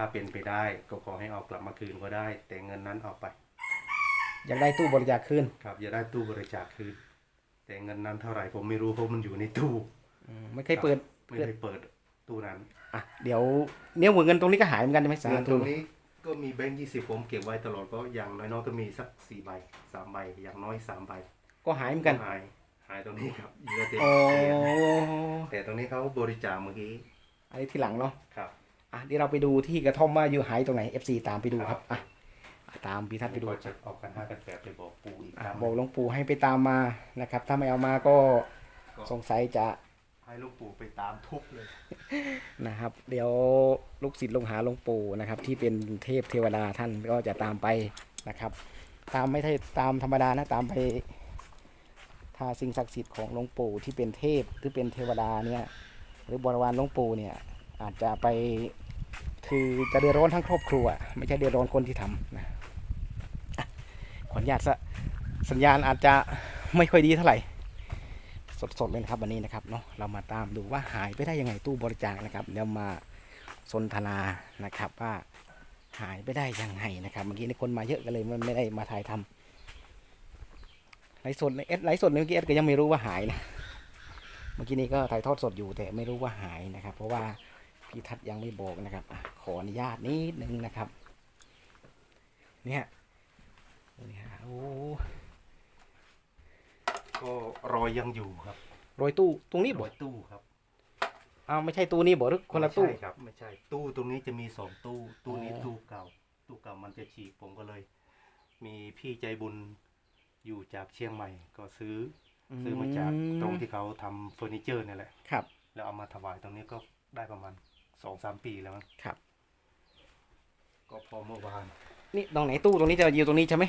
ถ้าเป็นไปได้ก็ขอให้เอากลับมาคืนก็ได้ แต่เงินนั้นเอาไป อยากได้ตู้บริจาคคืนครับอย่าได้ตู้บริจาคคืน แต่เงินนั้นเท่าไหร่ผมไม่รู้เพราะมันอยู่ในตู้อืมไม่เคยเปิดไม่ได้เปิดตู้นั้นอะเดี๋ยวเนี่ยหัวเงินตรงนี้ก็หายเหมือนกันใช่ไหมสาเงินตธุรงนี้ก็มีแบงค์ยี่สิบผมเก็บไว้ตลอดก็อย่างน้อยๆก็มีสักสี่ใบสามใบอย่างน้อยสามใบก็หายเหมือนกันหายหายตรงนี้ครับเหลือแต่โอ้เหรียญแต่ตรงนี้เขาบริจาคเมื่อกี้อันนี้ทีหลังเนาะครับ อะเดี๋ยวเราไปดูที่กระท่อมว่าอยู่หายตรงไหน FC ตามไปดูครับอะอะตามพี่ทัศน์ไปดูก็จะเอากันห้ากันแปดไปบอกปู่อีกอะครั้งบอกหลวงปู่ให้ไปตามมานะครับ ถ้าไม่เอามาก็ก็สงสัยจะให้ลูกปู่ไปตามทุบเลยนะครับ เดี๋ยวลูกศิษย์ลงหาหลวงปู่นะครับ ที่เป็นเทพเทวดาท่านก็จะตามไปนะครับ ตามไม่ใช่ตามธรรมดานะตามไปถ้าสิ่งศักดิ์สิทธิ์ของหลวงปู่ที่เป็นเทพหรือเป็นเทวดาเนี่ย หรือบริวารหลวงปู่เนี่ย อาจจะไปคือจะเดือดร้อนทั้งครอบครัว ไม่ใช่เดือดร้อนคนที่ทำนะขออนุญาตสสัญญาณอาจจะไม่ค่อยดีเท่าไหร่ สดๆเลยนะครับวันนี้นะครับเนาะเรามาตามดูว่าหายไปได้ยังไงตู้บริจาคนะครับเดี๋ยวมาสนทนานะครับว่าหายไปได้ยังไงนะครับเมื่อกี้นคนมาเยอะกันเลยมันไม่ได้มาถ่ายทำไลฟ์สดเอสไลฟ์สดเมื่อกี้เอสก็ยังไม่รู้ว่าหายนะเมื่อกี้นี้ก็ถ่ายทอดสดอยู่แต่ไม่รู้ว่าหายนะครับ เพราะว่า พี่ทัศน์ยังไม่บอกนะครับอะขออนุญาตนิดนึงนะครับ เนี่ยเนี่ยโอ้ก็รอยยังอยู่ครับโรยตู้ตรงนี้รบ่อยตู้ครับอ้าวไม่ใช่ตู้นี้บ่หรือคนละตู้ไม่ใช่ครับ ไม่ใช่ตู้ตรงนี้จะมีสองตู้ ตู้นี้อ๋อตู้เก่า ตู้เก่ามันจะฉีกผมก็เลย มีพี่ใจบุญอยู่จากเชียงใหม่ ก็ซื้ออซื้อมาจากตรงที่เขาทำเฟอร์นิเจอร์นี่แหละครับ แล้วเอามาถวายตรงนี้ก็ได้ประมาณ สองสามปีแล้วมั้งครับ ก็พอเมื่อวาน นี่ตรงไหนตู้ตรงนี้จะอยู่ตรงนี้ใช่ไหม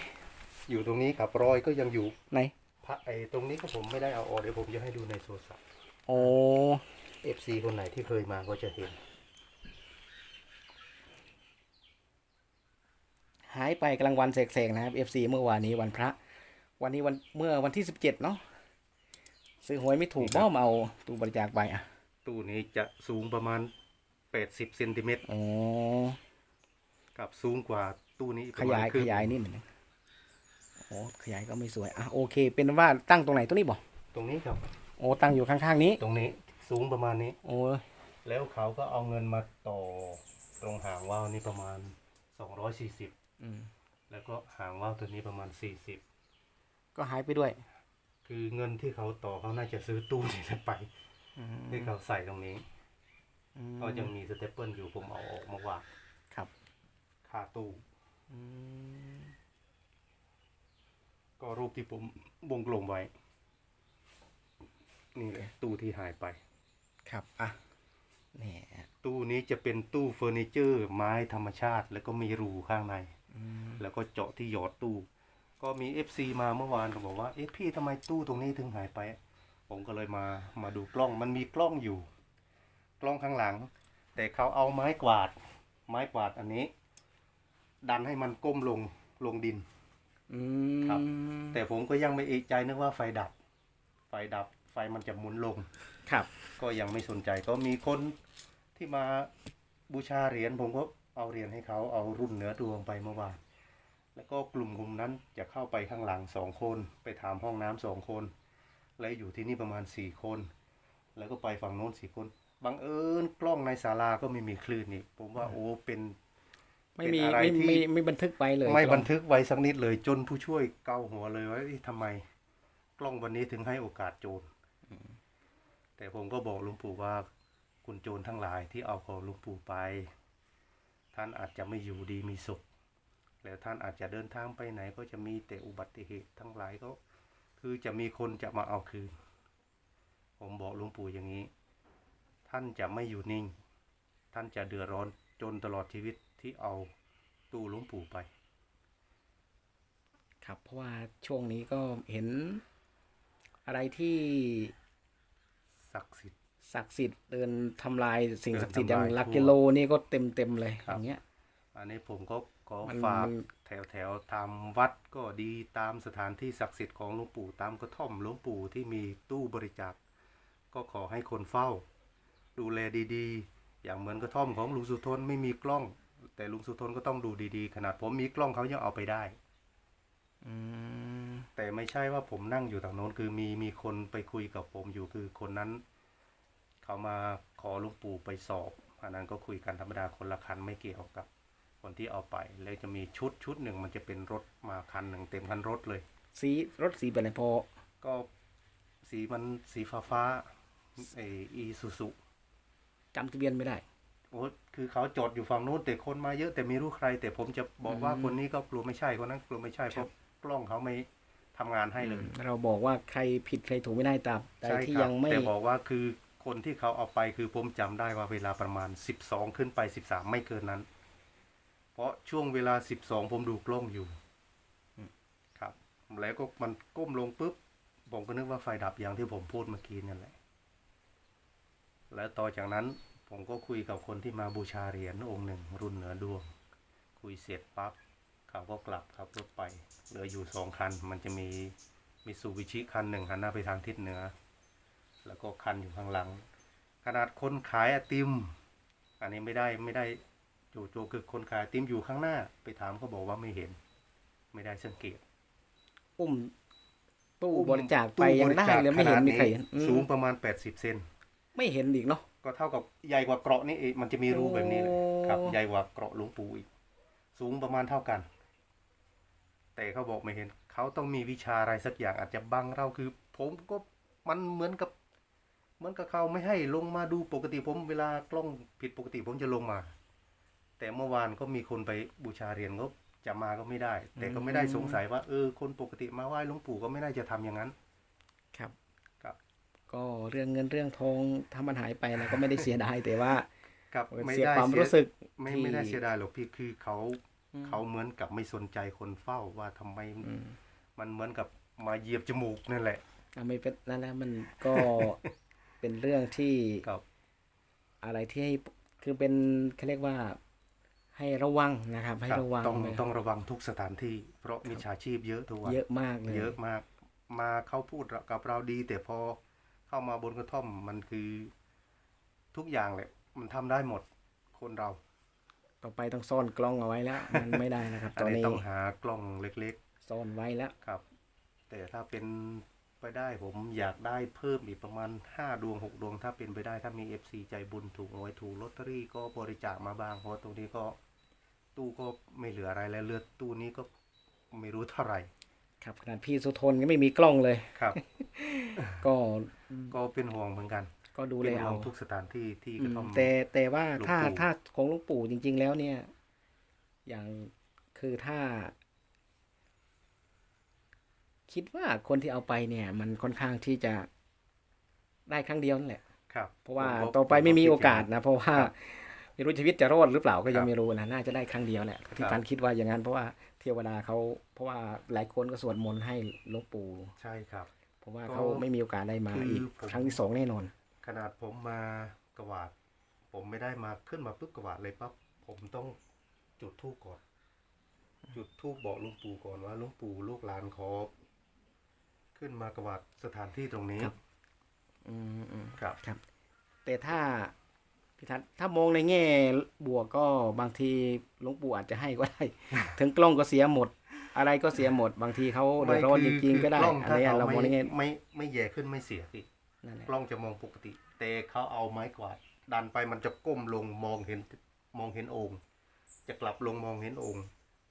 อยู่ตรงนี้กับรอยก็ยังอยู่ไหนพระไอ้ตรงนี้ก็ผมไม่ได้เอาออกเดี๋ยวผมจะให้ดูในโทรศัพท์โอ้ FC คนไหนที่เคยมาก็จะเห็น หายไปกลางวันแสกๆนะครับ FC เมื่อวานนี้วันพระ วันนี้วันเมื่อวันที่สิบเจ็ดเนาะซื้อหวยไม่ถูกนี่ครับ บ้ามาเอาตู้บริจาคไปอะตู้นี้จะสูงประมาณ 80เซนติเมตรโอ้กับสูงกว่าตู้นี้ขยายประมณครึ่ขงยายนิดหนึ่งโอ้ขยายก็ไม่สวยอะโอเค เป็นว่าตั้งตรงไหนตรงนี้บ่ตรงนี้ครับโอ้ตั้งอยู่ข้างๆนี้ ตรงนี้สูงประมาณนี้ โอ้แล้วเขาก็เอาเงินมาต่อตรงหางว่าวนี่ประมาณ240อืมแล้วก็หางว่าวตัวนี้ประมาณ40ก็หายไปด้วย คือเงินที่เขาต่อเขาน่าจะซื้อตู้นี้ไปอืมที่เขาใส่ตรงนี้ อืมก็ยังมีสเตปเปิลอยู่ผมเอาออกมาวางครับค่าตู้ อืมก็รูปที่ผมวงกลมไว้ นี่เลยตู้ที่หายไป ครับอะนี่ตู้นี้จะเป็นตู้เฟอร์นิเจอร์ ไม้ธรรมชาติ แล้วก็มีรูข้างใน อืมแล้วก็เจาะที่หยอดตู้ ก็มี FC มาเมื่อวานก็บอกว่า เอ๊ะพี่ทำไมตู้ตรงนี้ถึงหายไป ผมก็เลยมามาดูกล้อง มันมีกล้องอยู่ กล้องข้างหลัง แต่เขาเอาไม้กวาด ไม้กวาดอันนี้ ดันให้มันก้มลงลงดินอืมครับ แต่ผมก็ยังไม่เอกใจนึกว่าไฟดับ ไฟดับ ไฟมันจะหมุนลง ครับ ก็ยังไม่สนใจก็มีคนที่มาบูชาเหรียญผมก็เอาเหรียญให้เขาเอารุ่นเหนือดวงไปเมื่อวานแล้วก็กลุ่มกลุ่มนั้นจะเข้าไปข้างหลังสองคน ไปถามห้องน้ำสองคน แล้วอยู่ที่นี่ประมาณสี่คน แล้วก็ไปฝั่งโน้นสี่คน บังเอิญกล้องในศาลาก็ไม่มีคลื่นนี่ผมว่าโอ้เป็นไม่มีเป็นอะไรไม่ที่ไม่ไม่บันทึกไปเลย ไม่กล้องบันทึกไว้สักนิดเลยจนผู้ช่วยเกาหัวเลยว่าเอ๊ะทำไม กล้องวันนี้ถึงให้โอกาสโจรแต่ผมก็บอกหลุงปู่ว่า คุณโจรทั้งหลายที่เอาของหลุงปู่ไป ท่านอาจจะไม่อยู่ดีมีสุขแล้วท่านอาจจะเดินทางไปไหนก็จะมีแต่อุบัติเหตุทั้งหลายก็ คือจะมีคนจะมาเอาคืนผมบอกหลุงปู่อย่างนี้ ท่านจะไม่อยู่นิ่ง ท่านจะเดือดร้อนจนตลอดชีวิตที่เอาตู้หลุงปู่ไป ครับเพราะว่าช่วงนี้ก็เห็นอะไรที่ศักดิ์สิทธิ์ศักดิ์สิทธิ์เดินทำลายสิ่งเดินศักดิ์สิทธิ์อย่างทำลายลักทั่วกิโลนี่ก็เต็มเต็มๆเลยครัอบย่างเงี้ย อันนี้ผมก็ขอมันฝากมันแถวแถวๆตามวัดก็ดีตามสถานที่ศักดิ์สิทธิ์ของหลวงปู่ตามกระท่อมหลวงปู่ที่มีตู้บริจาคก็ขอให้คนเฝ้า ดูแลดีๆ อย่างเหมือนกระท่อมของลุงสุทนไม่มีกล้อง แต่ลุงสุทนก็ต้องดูดีๆ ขนาดผมมีกล้องเขายังเอาไปได้อืมแต่ไม่ใช่ว่าผมนั่งอยู่ทางโน้นคือมีมีคนไปคุยกับผมอยู่คือคนนั้น เขามาขอหลุงปู่ไปสอบอันนั้นก็คุยกันธรรมดาคนละคันไม่เกี่ยวกับ คนที่เอาไป แล้วจะมีชุดชุดหนึ่งมันจะเป็นรถมาคันหนึ่งเต็มคันรถเลย สีรถสีเป็นอะไรพอก็สีมันสีฟ้าฟ้าๆไออีซูซู จำทะเบียนไม่ได้ โอ้คือเขาจอดอยู่ฝั่งนู้นแต่คนมาเยอะแต่ไม่รู้ใคร แต่ผมจะบอกว่าอืมคนนี้ก็กลัวไม่ใช่คนนั้นกลัวไม่ใช่เพครัราะบกล้องเขาไม่ทำงานให้เลย เราบอกว่าใครผิดใครถูกไม่ได้ตามแต่ใช่ที่ครับยังไม่แต่บอกว่าคือคนที่เขาเอาไปคือผมจำได้ว่าเวลาประมาณ12ขึ้นไป13ไม่เกินนั้น เพราะช่วงเวลา12ผมดูกล้องอยู่ครับ แล้วก็มันก้มลงปุ๊บผมก็นึกว่าไฟดับอย่างที่ผมพูดเมื่อกี้นั่นแหละ แล้วต่อจากนั้นผมก็คุยกับคนที่มาบูชาเหรียญองค์หนึ่ง รุ่นเหนือดวง คุยเสร็จปั๊บเขาก็กลับขับรถไปเหลืออยู่สองคัน มันจะมีมิสูบิชิคันหนึ่งหันหน้าไปทางทิศเหนือ แล้วก็คันอยู่ข้างหลัง ขนาดคนขายไอติม อันนี้ไม่ได้ไม่ได้จู่โจคือคนขายไอติมอยู่ข้างหน้า ไปถามเขาบอกว่าไม่เห็น ไม่ได้สังเกต อุ้มตู้บริจาคไปยังได้เลยไม่เห็นมีใครเห็นอืมสูงประมาณ80เซน ไม่เห็นอีกเนาะ ก็เท่ากับใหญ่กว่าเกราะนี่เองมันจะมีรูแบบนี้เลยโอ้ครับใหญ่กว่าเกราะหลวงปู่อีก สูงประมาณเท่ากัน แต่เขาบอกไม่เห็น เขาต้องมีวิชาอะไรสักอย่างอาจจะบังเราคือ ผมก็มันเหมือนกับ เหมือนกับเขาไม่ให้ลงมาดูปกติผมเวลากล้องผิดปกติผมจะลงมา แต่เมื่อวานก็มีคนไปบูชาเหรียญก็จะมาก็ไม่ได้ แต่ก็ไม่ได้สงสัยว่าเออคนปกติมาไหว้หลวงปู่ก็ไม่น่าจะทำอย่างนั้นครับครับ ก็เรื่องเงินเรื่องทองถ้ามันหายไปนะก็ไม่ได้เสียดายแต่ว่าครับไม่เสียได้ความเสียรู้สึกไม่ที่ ไม่ได้เสียดายหรอกพี่คือเขาอืม เขาเหมือนกับไม่สนใจคนเฝ้าว่าทำไมอืมมันเหมือนกับมาเหยียบจมูกนั่นแหละอะไม่เป็นนั่นแหละมันก็ เป็นเรื่องที่ครับ อะไรที่ให้คือเป็นเขาเรียกว่าให้ระวังนะครับ ให้ครับระวังต้องนะครับต้องระวังทุกสถานที่ เพราะมิจฉาชีพเยอะทุกวันเยอะมากเลย เยอะมาก มาเขาพูดกับเราดี แต่พอ เข้ามาบนกระท่อมมันคือทุกอย่างแหละ มันทำได้หมดคนเราต่อไปต้องซ่อนกล้องเอาไว้แล้ว มันไม่ได้นะครับ อัตนอนนี้นี้ต้องหากล้องเล็กซ่อนไว้แล้ว ๆครับ แต่ถ้าเป็นไปได้ผมอยากได้เพิ่มอีกประมาณห้าดวงหกดวง ถ้าเป็นไปได้ถ้ามีเอฟซีใจบุญถูกหวยถูกลอตเตอรี่ก็บริจาคมาบ้าง เพราะตรงนี้ก็ตู้ก็ไม่เหลืออะไรแล้วเลือดตู้นี้ก็ไม่รู้เท่าไหร่ ครับขนาดพี่สุทนก็ไม่มีกล้องเลย ครับ ก็ก็เป็นห่วงเหมือนกัน ก็ดูเป็เลนยห่วเอางทุกสถานที่ที่อืกระมท่อมแต่แต่ว่าหลวงถ้าปู่ถ้าของหลวงปู่จริง ๆ แล้วเนี่ย อย่างคือถ้า คิดว่าคนที่เอาไปเนี่ย มันค่อนข้างที่จะได้ครั้งเดียวนั่นแหละ ครับ เพราะว่าผมก็ต่อไปไม่มีผโอกาสคิดย่งนะ เพราะว่าครับไม่รู้ชีวิตจะรอดหรือเปล่าก็ยัครังบไม่รู้นะน่าจะได้ครั้งเดียวแหละที่ครับพันคิดว่าอย่างนั้นเพราะว่า เทวดาเขาเพราะว่าหลายคนก็สวดมนต์ให้หลวงปู่ใช่ครับ เพราะว่าก็เขาไม่มีโอกาสได้มาคืออีอีกผมครั้งที่สองแน่นอน ขนาดผมมากวาด ผมไม่ได้มาขึ้นมาปุ๊บกวาดเลยปั๊บผมต้องจุดธูปก่อน จุดธูปบอกหลุงปู่ก่อนว่าหลุงปู่ลูกหลานขอขึ้นมากวาดสถานที่ตรงนี้ ครับ อืมอืมครับครับ แต่ถ้า พิทัศน์ถ้ามองในแง่บวกก็บางทีหลวงปู่อาจจะให้ก็ได้ ถึงกล้องก็เสียหมด อะไรก็เสียหมด บางทีเขาเดือดร้อนจคืริงๆก็ได้คืกล้องอันถ้านี้เขาเรามองในไม่แง่ไม่ไม่แย่ขึ้นไม่เสียพี่นั่นแหละกล้องจะมองปกติ แต่เขาเอาไม้กวาดดันไปมันจะก้มลงมองเห็นมองเห็นองค์ จะกลับลงมองเห็นองค์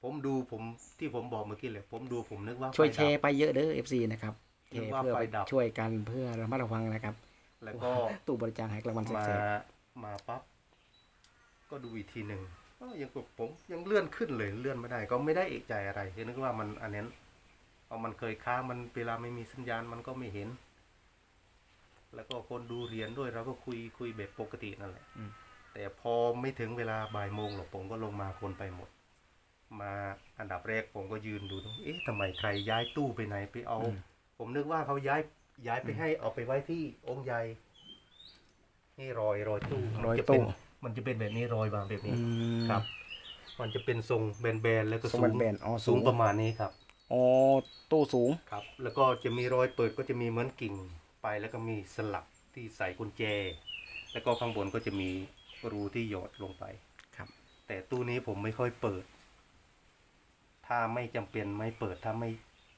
ผมดูผมที่ผมบอกเมื่อกี้เลยผมดูผมนึกว่าช่วยไฟแชดับร์ไปเยอะเด้อ FC นะครับแชนึกร์ว่าเพื่อไฟไปดับช่วยกันเพื่อระมัดระวังนะครับ แล้วก็ตู้บริจาคให้กลางวันแสมาก มาปั๊บก็ดูอีกทีหนึ่งก็ยังกับผมยังเลื่อนขึ้นเลยเลื่อนไม่ได้ ก็ไม่ได้เอกใจอะไรคือนึกว่ามันอันนั้นเพราะมันเคยค้างมันเวลาไม่มีสัญญาณมันก็ไม่เห็น แล้วก็คนดูเหรียญด้วยเราก็คุยคุยแบบปกตินั่นแหละอืมแต่พอไม่ถึงเวลาบ่ายโมงหรอกผมก็ลงมาคนไปหมด มาอันดับแรกผมก็ยืนดูตรงเอ๊ะทำไมใครย้ายตู้ไปไหนไปเอาอืมผมนึกว่าเขาย้ายย้ายไปให้เอาไปไว้ที่องค์ใหญ่ นี่รอยรอยตู้รอยมันจะเป็นตู้มันจะเป็นแบบนี้รอยบางแบบอืนี้มครับ มันจะเป็นทรงแบนๆแล้วก็ทรงสูงแบนๆอ๋อสูสูงงประมาณนี้ครับ อ๋อตู้สูง ครับ แล้วก็จะมีรอยเปิดก็จะมีเหมือนกิ่งไปแล้วก็มีสลักที่ใส่กุญแจ แล้วก็ข้างบนก็จะมีรูที่หยอดลงไปครับ แต่ตู้นี้ผมไม่ค่อยเปิด ถ้าไม่จำเป็นไม่เปิดถ้าไม่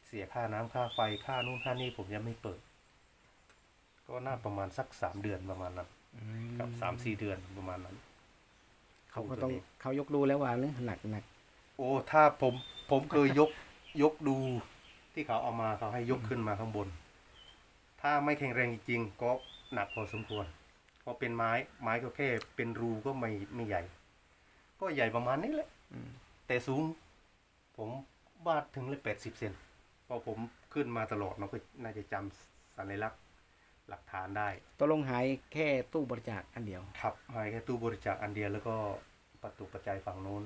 เสียค่าน้ำค่าไฟค่านู่นค่านี่ผมยังไม่เปิด ก็น่าประมาณสักสามเดือนประมาณนั้น ครับสามสี่เดือนประมาณนั้น เขาก็ต้องตู้นี้เขายกดูแล้วว่าเนื้อหนักหนักโอ้ ถ้าผมผมเคยยกยกดูที่เขาเอามาเขาให้ยกขึ้นมาข้างบน ถ้าไม่แข็งแรงจริงๆก็หนักพอสมควรเพราะเป็นไม้ไม้ก็แค่เป็นรูก็ไม่ไม่ใหญ่ ก็ใหญ่ประมาณนี้แหละอืมแต่สูง ผมวาดถึงเลยแปดสิบเซนเพอผมขึ้นมาตลอดมันก็น่าจะจำสัญลักษณ์ หลักฐานได้ตัวลงหายแค่ตู้บริจาคอันเดียว ครับหายแค่ตู้บริจาคอันเดียวแล้วก็ประตูปัจจัยฝั่งโน้น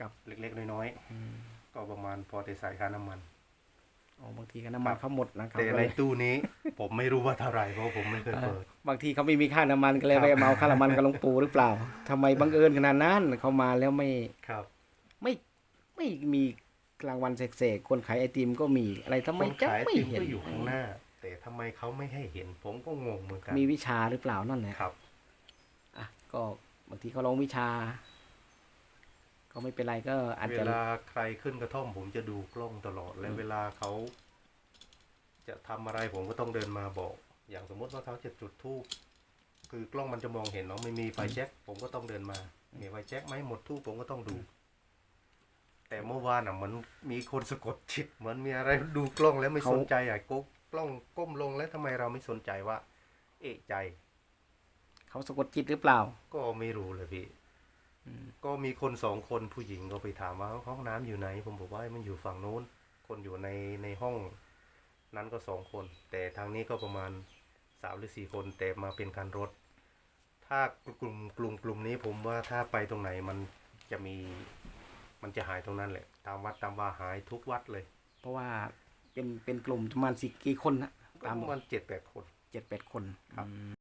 กับเล็กๆน้อยๆก็ประมาณพอได้ใส่ค่าน้ำมันอ๋อบางทีก็น้ำมันเขาหมดนะครับแต่ก็ในเลยตู้นี้ ผมไม่รู้ว่าเท่าไหร่เพราะผมไม่เคยเปิด บางทีเขาไม่มีค่าน้ำมันก็เลยครับไปเอาค่าน้ำมันกับหลวงปู่หรือเปล่าทำไมบังเอิญขนาดนั้นเขามาแล้วไม่ครับ ไม่ไม่มีกลางวันเสกๆคนขายไอติมก็มีอะไรทำไมคนจะขายไม่ติมเห็นก็อยู่ข้างหน้า แต่ทำไมเขาไม่ให้เห็น ผมก็งงเหมือนกันมีวิชาหรือเปล่านั่นแหละครับอะก็บางทีเขาลงวิชา ก็ไม่เป็นไรก็อาจเวจะลาใครขึ้นกระท่อม ผมจะดูกล้องตลอด และอืมเวลาเขา จะทำอะไรผมก็ต้องเดินมาบอก อย่างสมมติว่าเขาจะจุดธูปคือกล้องมันจะมองเห็นเนาะไม่มีไฟแช็กผมก็ต้องเดินมา มีไฟแช็กไหมหมดธูปผมก็ต้องดู แต่เมื่อวานอะเหมันมีคนสะกดจิตเหมือนมีอะไรดูกล้องแล้วไม่สนใจอะกก ล้องก้มลงแล้วทำไมเราไม่สนใจว่า เอะใจ เขาสะกดจิตหรือเปล่า ก็ไม่รู้เลยพี่อืม ก็มีคนสองคนผู้หญิงก็ไปถามว่าห้องน้ำอยู่ไหน ผมบอกว่ามันอยู่ฝั่งโน้น คนอยู่ในในห้อง นั้นก็สองคน แต่ทางนี้ก็ประมาณสามหรือสี่คนแต่มาเป็นการรถ ถ้ากลุ่มกลุ่มกลุ่มนี้ผมว่าถ้าไปตรงไหนมันจะมี มันจะหายตรงนั้นแหละ ตามวัดตามว่าหายทุกวัดเลย เพราะว่า เป็นเป็นกลุ่มประมาณสิกี่คนนะก็ตามประมาณเจ็ดแปดคน เจ็ดแปดคนครับอืม